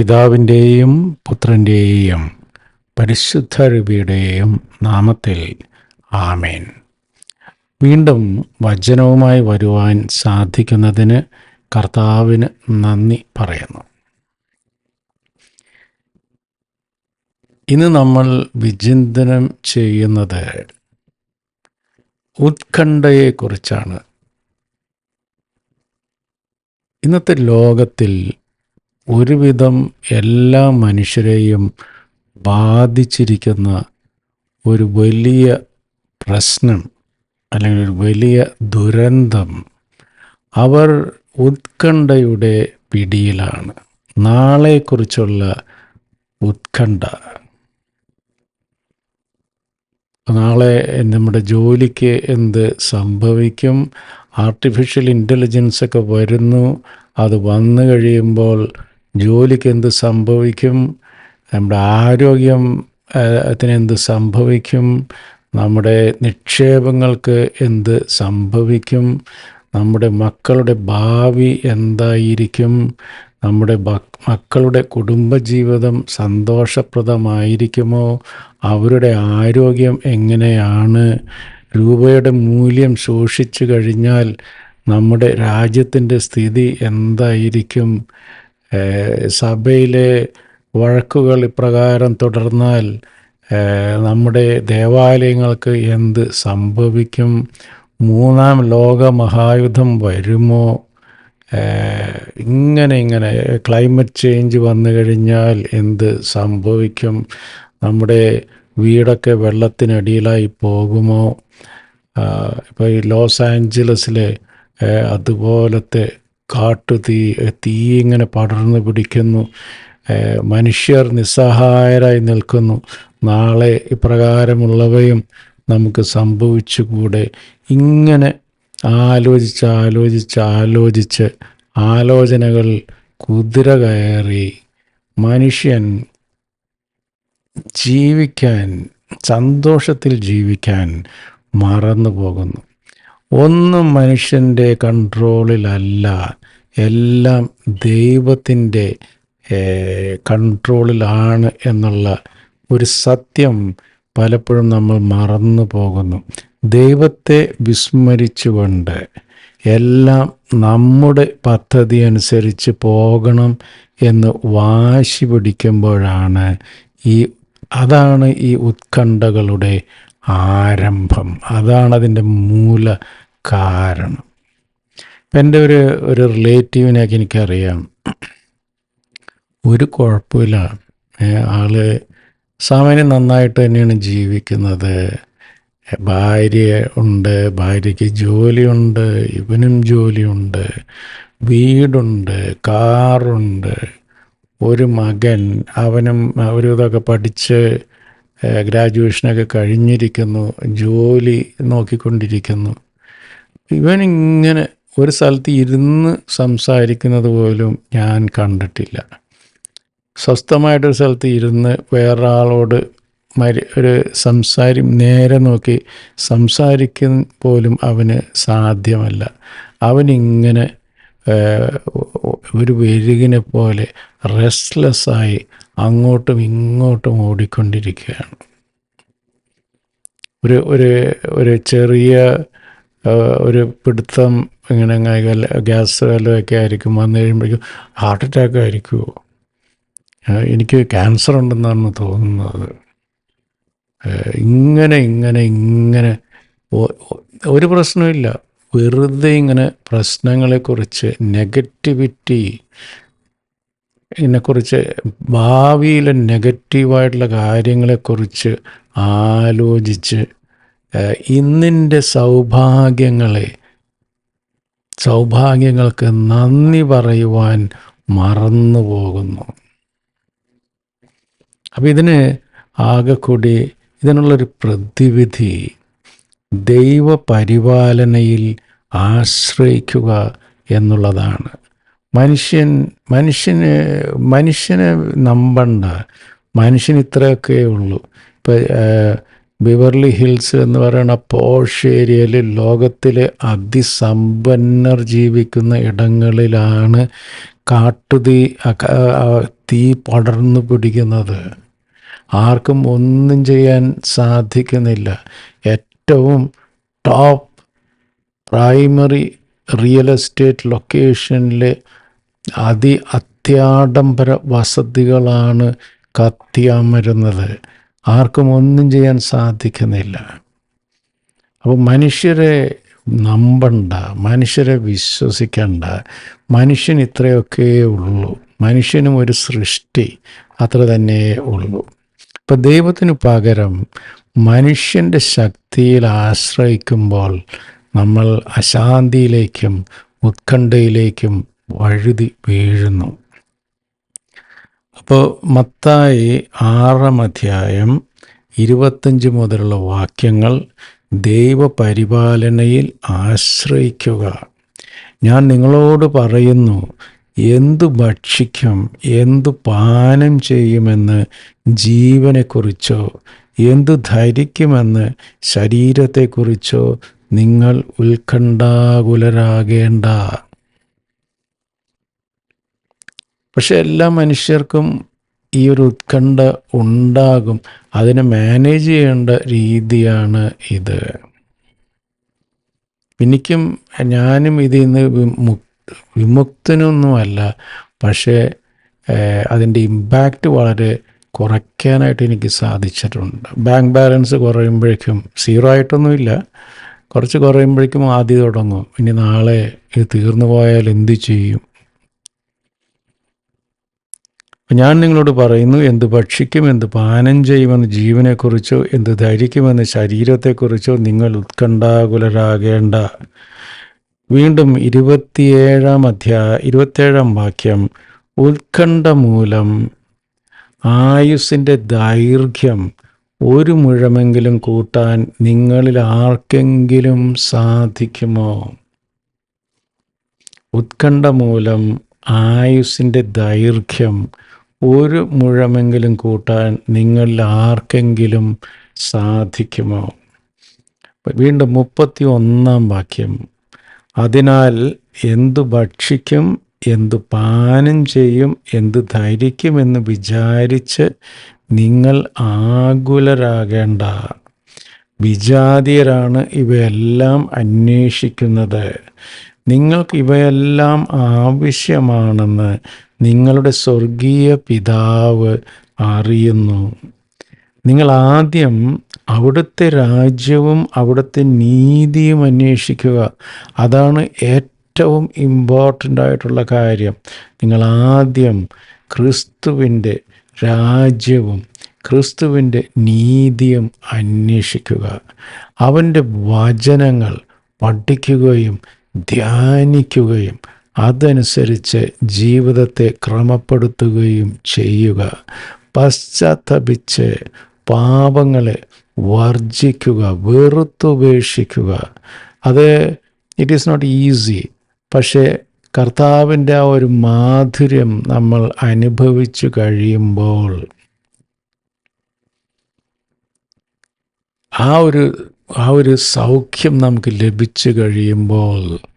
പിതാവിന്റെയും പുത്രന്റെയും പരിശുദ്ധ രൂപിയുടെയും നാമത്തിൽ ആമേൻ. വീണ്ടും വചനവുമായി വരുവാൻ സാധിക്കുന്നതിന് കർത്താവിന് നന്ദി പറയുന്നു. ഇന്ന് നമ്മൾ വിചിന്തനം ചെയ്യുന്നത് ഉത്കണ്ഠയെക്കുറിച്ചാണ്. ഇന്നത്തെ ലോകത്തിൽ ഒരുവിധം എല്ലാ മനുഷ്യരെയും ബാധിച്ചിരിക്കുന്ന ഒരു വലിയ പ്രശ്നം അല്ലെങ്കിൽ ഒരു വലിയ ദുരന്തം അവർ ഉത്കണ്ഠയുടെ പിടിയിലാണ്. നാളെക്കുറിച്ചുള്ള ഉത്കണ്ഠ. നാളെ നമ്മുടെ ജോലിക്ക് എന്ത് സംഭവിക്കും? ആർട്ടിഫിഷ്യൽ ഇന്റലിജൻസ് ഒക്കെ വരുന്നു. അത് വന്നു കഴിയുമ്പോൾ ജോലിക്ക് എന്ത് സംഭവിക്കും? നമ്മുടെ ആരോഗ്യം എന്ത് സംഭവിക്കും? നമ്മുടെ നിക്ഷേപങ്ങൾക്ക് എന്ത് സംഭവിക്കും? നമ്മുടെ മക്കളുടെ ഭാവി എന്തായിരിക്കും? നമ്മുടെ മക്കളുടെ കുടുംബജീവിതം സന്തോഷപ്രദമായിരിക്കുമോ? അവരുടെ ആരോഗ്യം എങ്ങനെയാണ്? രൂപയുടെ മൂല്യം സൂക്ഷിച്ചു കഴിഞ്ഞാൽ നമ്മുടെ രാജ്യത്തിന്റെ സ്ഥിതി എന്തായിരിക്കും? സഭയിലെ വഴക്കുകൾ ഇപ്രകാരം തുടർന്നാൽ നമ്മുടെ ദേവാലയങ്ങൾക്ക് എന്ത് സംഭവിക്കും? മൂന്നാം ലോക മഹായുദ്ധം വരുമോ ഇങ്ങനെ ഇങ്ങനെ ക്ലൈമറ്റ് ചേഞ്ച് വന്നു കഴിഞ്ഞാൽ എന്ത് സംഭവിക്കും? നമ്മുടെ വീടൊക്കെ വെള്ളത്തിനടിയിലായി പോകുമോ? ഇപ്പോൾ ഈ ലോസ് ആഞ്ചലസിലെ അതുപോലത്തെ കാട്ടുതീ തീ ഇങ്ങനെ പടർന്നു പിടിക്കുന്നു. മനുഷ്യർ നിസ്സഹായരായി നിൽക്കുന്നു. നാളെ ഇപ്രകാരമുള്ളവയും നമുക്ക് സംഭവിച്ചുകൂടെ? ഇങ്ങനെ ആലോചിച്ച് ആലോചിച്ച് ആലോചിച്ച് ആലോചനകൾ കുതിര കയറി മനുഷ്യൻ ജീവിക്കാൻ സന്തോഷത്തിൽ ജീവിക്കാൻ മറന്നു പോകുന്നു ഒന്നും മനുഷ്യന്റെ കൺട്രോളിലല്ല. എല്ലാം ദൈവത്തിന്റെ കൺട്രോളിലാണ് എന്നുള്ള ഒരു സത്യം പലപ്പോഴും നമ്മൾ മറന്നു പോകുന്നു. ദൈവത്തെ വിസ്മരിച്ചുകൊണ്ട് എല്ലാം നമ്മുടെ പദ്ധതി അനുസരിച്ച് പോകണം എന്ന് വാശി പിടിക്കുമ്പോഴാണ് ഈ അതാണ് ഈ ഉത്കണ്ഠകളുടെ ആരംഭം. അതാണ് അതിന്റെ മൂല കാരണം. ഇപ്പം എന്റെ ഒരു ഒരു റിലേറ്റീവിനെയൊക്കെ എനിക്കറിയാം. ഒരു കുഴപ്പമില്ല. ആൾ സാമാന്യം നന്നായിട്ട് തന്നെയാണ് ജീവിക്കുന്നത്. ഭാര്യ ഉണ്ട് ഭാര്യയ്ക്ക് ജോലിയുണ്ട് ഇവനും ജോലിയുണ്ട് വീടുണ്ട് കാറുണ്ട് ഒരു മകൻ അവനും ഒരു ഇതൊക്കെ പഠിച്ച് ഗ്രാജുവേഷനൊക്കെ കഴിഞ്ഞിരിക്കുന്നു ജോലി നോക്കിക്കൊണ്ടിരിക്കുന്നു. ഇവനിങ്ങനെ ഒരു സ്ഥലത്ത് ഇരുന്ന് സംസാരിക്കുന്നത് പോലും ഞാൻ കണ്ടിട്ടില്ല. സ്വസ്ഥമായിട്ടൊരു സ്ഥലത്ത് ഇരുന്ന് വേറൊരാളോട് മരി ഒരു സംസാരി നേരെ നോക്കി സംസാരിക്കാൻ പോലും അവന് സാധ്യമല്ല. അവനിങ്ങനെ ഒരു വെരുകിനെ പോലെ റെസ്റ്റ്ലെസ്സായി അങ്ങോട്ടും ഇങ്ങോട്ടും ഓടിക്കൊണ്ടിരിക്കുകയാണ്. ഒരു ഒരു ഒരു ചെറിയ ഒരു പിടുത്തം ഇങ്ങനെ ഗ്യാസ് വല്ലതൊക്കെ ആയിരിക്കും വന്നു കഴിയുമ്പോഴേക്കും ഹാർട്ട് അറ്റാക്ക് ആയിരിക്കുമോ എനിക്ക് ക്യാൻസർ ഉണ്ടെന്നാണ് തോന്നുന്നത്. ഇങ്ങനെ ഇങ്ങനെ ഇങ്ങനെ ഒരു പ്രശ്നമില്ല വെറുതെ ഇങ്ങനെ പ്രശ്നങ്ങളെക്കുറിച്ച് നെഗറ്റിവിറ്റി ഇതിനെക്കുറിച്ച് ഭാവിയിലെ നെഗറ്റീവായിട്ടുള്ള കാര്യങ്ങളെക്കുറിച്ച് ആലോചിച്ച് ഇന്നിന്റെ സൗഭാഗ്യങ്ങളെ സൗഭാഗ്യങ്ങൾക്ക് നന്ദി പറയുവാൻ മറന്നു പോകുന്നു അപ്പം ഇതിന് ആകെക്കൂടി കൂടി ഇതിനുള്ളൊരു പ്രതിവിധി ദൈവപരിപാലനയിൽ ആശ്രയിക്കുക എന്നുള്ളതാണ്. മനുഷ്യൻ മനുഷ്യന് മനുഷ്യനെ നമ്പണ്ട. മനുഷ്യൻ ഇത്രയൊക്കെ ഉള്ളൂ. ഇപ്പം ബിവർലി ഹിൽസ് എന്ന് പറയുന്ന പോഷ് ഏരിയയിൽ ലോകത്തിലെ അതിസമ്പന്നർ ജീവിക്കുന്ന ഇടങ്ങളിലാണ് കാട്ടുതീ തീ പടർന്നു പിടിക്കുന്നത്. ആർക്കും ഒന്നും ചെയ്യാൻ സാധിക്കുന്നില്ല. ഏറ്റവും ടോപ്പ് പ്രൈമറി റിയൽ എസ്റ്റേറ്റ് ലൊക്കേഷനിലെ അതി അത്യാഡംബര വസതികളാണ് കത്തിയമരുന്നത്. ആർക്കും ഒന്നും ചെയ്യാൻ സാധിക്കുന്നില്ല. അപ്പോൾ മനുഷ്യരെ നമ്പണ്ട മനുഷ്യരെ വിശ്വസിക്കണ്ട. മനുഷ്യൻ ഇത്രയൊക്കെ ഉള്ളൂ. മനുഷ്യനും ഒരു സൃഷ്ടി അത്ര തന്നെ ഉള്ളൂ. ഇപ്പം ദൈവത്തിനു പകരം മനുഷ്യന്റെ ശക്തിയിൽ ആശ്രയിക്കുമ്പോൾ നമ്മൾ അശാന്തിയിലേക്കും ഉത്കണ്ഠയിലേക്കും വഴുതി വീഴുന്നു. അപ്പോൾ മത്തായി ആറാം അധ്യായം ഇരുപത്തഞ്ച് മുതലുള്ള വാക്യങ്ങൾ ദൈവപരിപാലനയിൽ ആശ്രയിക്കുക. ഞാൻ നിങ്ങളോട് പറയുന്നു എന്തു ഭക്ഷിക്കും എന്തു പാനം ചെയ്യുമെന്ന് ജീവനെക്കുറിച്ചോ എന്തു ധരിക്കുമെന്ന് ശരീരത്തെക്കുറിച്ചോ നിങ്ങൾ ഉത്കണ്ഠാകുലരാകേണ്ട. പക്ഷെ എല്ലാ മനുഷ്യർക്കും ഈ ഒരു ഉത്കണ്ഠ ഉണ്ടാകും. അതിനെ മാനേജ് ചെയ്യേണ്ട രീതിയാണ് ഇത്. എനിക്കും ഞാനും ഇതിൽ നിന്ന് വിമു വിമുക്തനൊന്നുമല്ല. പക്ഷേ അതിന്റെ ഇമ്പാക്റ്റ് വളരെ കുറയ്ക്കാനായിട്ട് എനിക്ക് സാധിച്ചിട്ടുണ്ട്. ബാങ്ക് ബാലൻസ് കുറയുമ്പോഴേക്കും സീറോ ആയിട്ടൊന്നുമില്ല. കുറച്ച് കുറയുമ്പോഴേക്കും ആദ്യം തുടങ്ങും ഇനി നാളെ ഇത് തീർന്നു പോയാൽ എന്ത് ചെയ്യും? ഞാൻ നിങ്ങളോട് പറയുന്നു എന്ത് ഭക്ഷിക്കും എന്ത് പാനം ചെയ്യുമെന്ന് ജീവനെക്കുറിച്ചോ എന്ത് ധരിക്കുമെന്ന് ശരീരത്തെക്കുറിച്ചോ നിങ്ങൾ ഉത്കണ്ഠാകുലരാകേണ്ട. വീണ്ടും ഇരുപത്തിയേഴാം അധ്യായ ഇരുപത്തേഴാം വാക്യം ഉത്കണ്ഠ മൂലം ആയുസിന്റെ ദൈർഘ്യം ഒരു മുഴമെങ്കിലും കൂട്ടാൻ നിങ്ങളിൽ ആർക്കെങ്കിലും സാധിക്കുമോ? ഉത്കണ്ഠ മൂലം ആയുസിന്റെ ദൈർഘ്യം ഒരു മുഴമെങ്കിലും കൂട്ടാൻ നിങ്ങളിൽ ആർക്കെങ്കിലും സാധിക്കുമോ? വീണ്ടും മുപ്പത്തി ഒന്നാം വാക്യം. അതിനാൽ എന്തു ഭക്ഷിക്കും എന്തു പാനം ചെയ്യും എന്തു ധരിക്കുമെന്ന് വിചാരിച്ച് നിങ്ങൾ ആകുലരാകേണ്ട. വിജാതീയരാണ് ഇവയെല്ലാം അന്വേഷിക്കുന്നത്. നിങ്ങൾക്ക് ഇവയെല്ലാം ആവശ്യമാണെന്ന് നിങ്ങളുടെ സ്വർഗീയ പിതാവ് അറിയുന്നു. നിങ്ങൾ ആദ്യം അവിടുത്തെ രാജ്യവും അവിടുത്തെ നീതിയും അന്വേഷിക്കുക. അതാണ് ഏറ്റവും ഇമ്പോർട്ടന്റ് ആയിട്ടുള്ള കാര്യം. നിങ്ങൾ ആദ്യം ക്രിസ്തുവിന്റെ രാജ്യവും ക്രിസ്തുവിന്റെ നീതിയും അന്വേഷിക്കുക. അവന്റെ വചനങ്ങൾ പഠിക്കുകയും ധ്യാനിക്കുകയും അതനുസരിച്ച് ജീവിതത്തെ ക്രമപ്പെടുത്തുകയും ചെയ്യുക. പശ്ചാത്തപിച്ച് പാപങ്ങളെ വർജിക്കുക വെറുത്തുപേക്ഷിക്കുക. അത് ഇറ്റ് ഈസ് നോട്ട് ഈസി പക്ഷേ കർത്താവിന്റെ ആ ഒരു മാധുര്യം നമ്മൾ അനുഭവിച്ചു കഴിയുമ്പോൾ ആ ഒരു ആ ഒരു സൗഖ്യം നമുക്ക് ലഭിച്ചു കഴിയുമ്പോൾ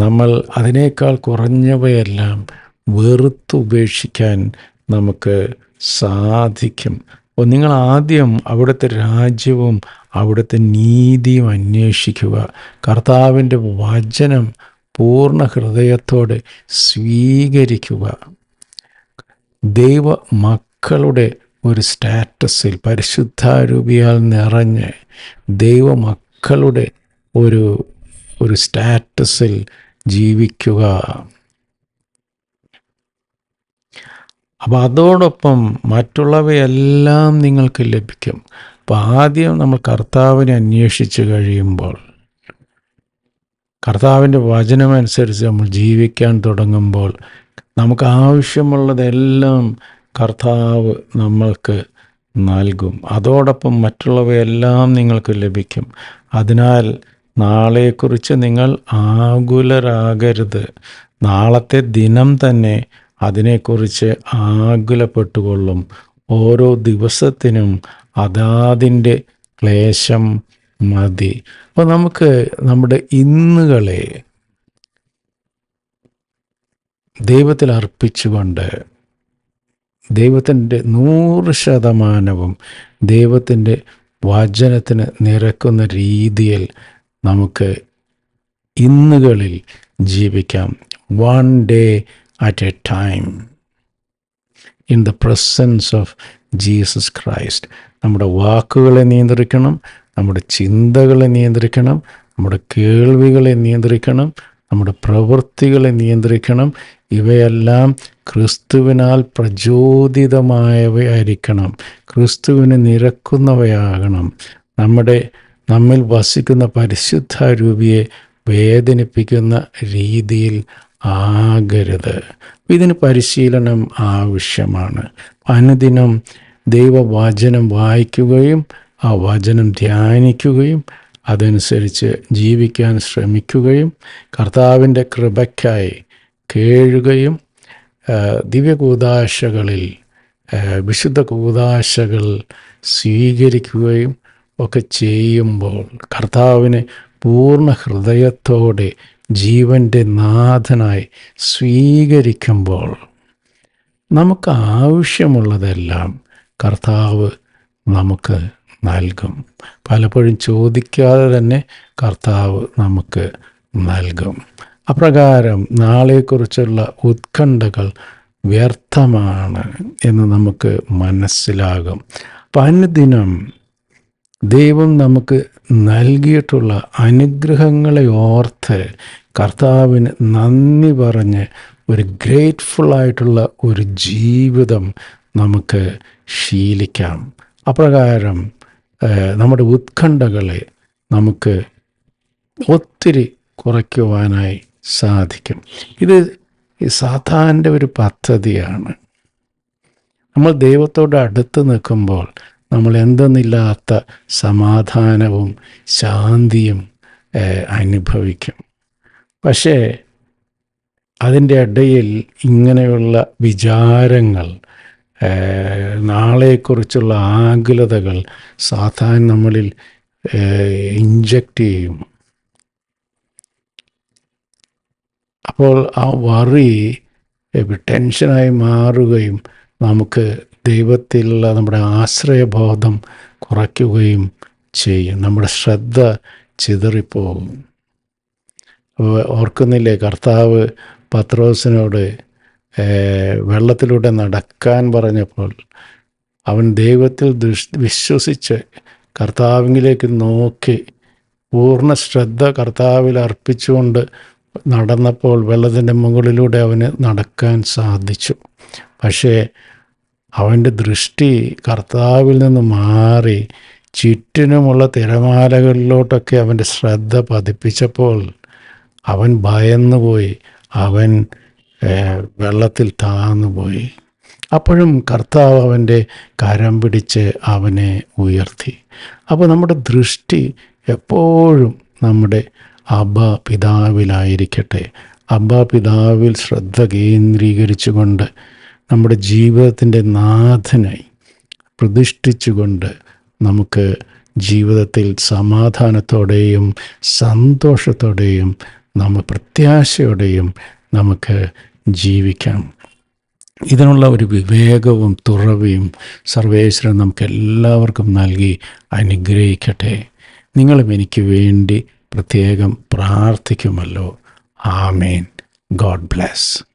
നമ്മൾ അതിനേക്കാൾ കുറഞ്ഞവയെല്ലാം വെറുത്തുപേക്ഷിക്കാൻ നമുക്ക് സാധിക്കും. അപ്പോൾ നിങ്ങൾ ആദ്യം അവിടുത്തെ രാജ്യവും അവിടുത്തെ നീതിയും അന്വേഷിക്കുക. കർത്താവിന്റെ വചനം പൂർണ ഹൃദയത്തോടെ സ്വീകരിക്കുക. ദൈവ മക്കളുടെ ഒരു സ്റ്റാറ്റസിൽ പരിശുദ്ധാരൂപിയാൽ നിറഞ്ഞ് ദൈവമക്കളുടെ ഒരു ഒരു സ്റ്റാറ്റസിൽ ജീവിക്കുക. അപ്പോൾ അതോടൊപ്പം മറ്റുള്ളവയെല്ലാം നിങ്ങൾക്ക് ലഭിക്കും. അപ്പോൾ ആദ്യം നമ്മൾ കർത്താവിനെ അന്വേഷിച്ച് കഴിയുമ്പോൾ കർത്താവിന്റെ വചനമനുസരിച്ച് നമ്മൾ ജീവിക്കാൻ തുടങ്ങുമ്പോൾ നമുക്ക് ആവശ്യമുള്ളതെല്ലാം കർത്താവ് നമ്മൾക്ക് നൽകും. അതോടൊപ്പം മറ്റുള്ളവയെല്ലാം നിങ്ങൾക്ക് ലഭിക്കും. അതിനാൽ നാളെക്കുറിച്ച് നിങ്ങൾ ആകുലരാകരുത്. നാളത്തെ ദിനം തന്നെ അതിനെക്കുറിച്ച് ആകുലപ്പെട്ടുകൊള്ളും. ഓരോ ദിവസത്തിനും അതാതിന്റെ ക്ലേശം മതി. അപ്പോൾ നമുക്ക് നമ്മുടെ ഇന്നുകളെ ദൈവത്തിൽ അർപ്പിച്ചുകൊണ്ട് ദൈവത്തിന്റെ നൂറ് ശതമാനവും ദൈവത്തിന്റെ വചനത്തിന് നിരക്കുന്ന രീതിയിൽ നമുക്ക് ഇന്നുകളിൽ ജീവിക്കാം. One day at a time in the presence of Jesus Christ നമ്മുടെ വാക്കുകളെ നിയന്ത്രിക്കണം. നമ്മുടെ ചിന്തകളെ നിയന്ത്രിക്കണം. നമ്മുടെ കേൾവികളെ നിയന്ത്രിക്കണം. നമ്മുടെ പ്രവൃത്തികളെ നിയന്ത്രിക്കണം. ഇവയെല്ലാം ക്രിസ്തുവിനാൽ പ്രചോദിതമായവയായിരിക്കണം. ക്രിസ്തുവിന് നിരക്കുന്നവയാകണം. നമ്മുടെ നമ്മിൽ വസിക്കുന്ന പരിശുദ്ധ രൂപിയെ വേദനിപ്പിക്കുന്ന രീതിയിൽ ആകരുത്. ഇതിന് പരിശീലനം ആവശ്യമാണ്. അനുദിനം ദൈവവചനം വായിക്കുകയും ആ വചനം ധ്യാനിക്കുകയും അതനുസരിച്ച് ജീവിക്കാൻ ശ്രമിക്കുകയും കർത്താവിന്റെ കൃപയ്ക്കായി കേഴുകയും ദിവ്യകൂതാശകളിൽ വിശുദ്ധ കൂതാശകൾ സ്വീകരിക്കുകയും ഒക്കെ ചെയ്യുമ്പോൾ കർത്താവിനെ പൂർണ ഹൃദയത്തോടെ ജീവന്റെ നാഥനായി സ്വീകരിക്കുമ്പോൾ നമുക്ക് ആവശ്യമുള്ളതെല്ലാം കർത്താവ് നമുക്ക് നൽകും. പലപ്പോഴും ചോദിക്കാതെ തന്നെ കർത്താവ് നമുക്ക് നൽകും. അപ്രകാരം നാളെക്കുറിച്ചുള്ള ഉത്കണ്ഠകൾ വ്യർത്ഥമാണ് എന്ന് നമുക്ക് മനസ്സിലാകും. അനുദിനം ദൈവം നമുക്ക് നൽകിയിട്ടുള്ള അനുഗ്രഹങ്ങളെ ഓർത്ത് കർത്താവിന് നന്ദി പറഞ്ഞ് ഒരു ഗ്രേറ്റ്ഫുള്ളായിട്ടുള്ള ഒരു ജീവിതം നമുക്ക് ശീലിക്കാം. അപ്രകാരം നമ്മുടെ ഉത്കണ്ഠകളെ നമുക്ക് ഒത്തിരി കുറയ്ക്കുവാനായി സാധിക്കും. ഇത് സാധാന്റെ ഒരു പദ്ധതിയാണ്. നമ്മൾ ദൈവത്തോട് അടുത്ത് നിൽക്കുമ്പോൾ നമ്മൾ എന്തെന്നില്ലാത്ത സമാധാനവും ശാന്തിയും അനുഭവിക്കും. പക്ഷേ അതിന്റെ ഇടയിൽ ഇങ്ങനെയുള്ള വിചാരങ്ങൾ നാളെക്കുറിച്ചുള്ള ആകുലതകൾ സാധാരണ നമ്മളിൽ ഇഞ്ചക്റ്റ് ചെയ്യും. അപ്പോൾ ആ വറി ടെൻഷനായി മാറുകയും നമുക്ക് ദൈവത്തിലുള്ള നമ്മുടെ ആശ്രയബോധം കുറയ്ക്കുകയും ചെയ്യും. നമ്മുടെ ശ്രദ്ധ ചിതറിപ്പോകും. ഓർക്കുന്നില്ലേ കർത്താവ് പത്രോസിനോട് വെള്ളത്തിലൂടെ നടക്കാൻ പറഞ്ഞപ്പോൾ അവൻ ദൈവത്തിൽ വിശ്വസിച്ച് കർത്താവിലേക്ക് നോക്കി പൂർണ ശ്രദ്ധ കർത്താവിൽ അർപ്പിച്ചുകൊണ്ട് നടന്നപ്പോൾ വെള്ളത്തിന്റെ മുകളിലൂടെ അവന് നടക്കാൻ സാധിച്ചു. പക്ഷേ അവന്റെ ദൃഷ്ടി കർത്താവിൽ നിന്ന് മാറി ചുറ്റിനുമുള്ള തിരമാലകളിലോട്ടൊക്കെ അവന്റെ ശ്രദ്ധ പതിപ്പിച്ചപ്പോൾ അവൻ ഭയന്നുപോയി. അവൻ വെള്ളത്തിൽ താന്നുപോയി. അപ്പോഴും കർത്താവ് അവന്റെ കരം പിടിച്ച് അവനെ ഉയർത്തി. അപ്പോൾ നമ്മുടെ ദൃഷ്ടി എപ്പോഴും നമ്മുടെ അബ പിതാവിലായിരിക്കട്ടെ. അബ പിതാവിൽ ശ്രദ്ധ കേന്ദ്രീകരിച്ചുകൊണ്ട് നമ്മുടെ ജീവിതത്തിന്റെ നാഥനായി പ്രതിഷ്ഠിച്ചുകൊണ്ട് നമുക്ക് ജീവിതത്തിൽ സമാധാനത്തോടെയും സന്തോഷത്തോടെയും നമ്മ പ്രത്യാശയോടെയും നമുക്ക് ജീവിക്കാം. ഇതിനുള്ള ഒരു വിവേകവും തുറവിയും സർവേശ്വരൻ നമുക്ക് എല്ലാവർക്കും നൽകി അനുഗ്രഹിക്കട്ടെ. നിങ്ങളും എനിക്ക് വേണ്ടി പ്രത്യേകം പ്രാർത്ഥിക്കുമല്ലോ. ആമേൻ. God bless.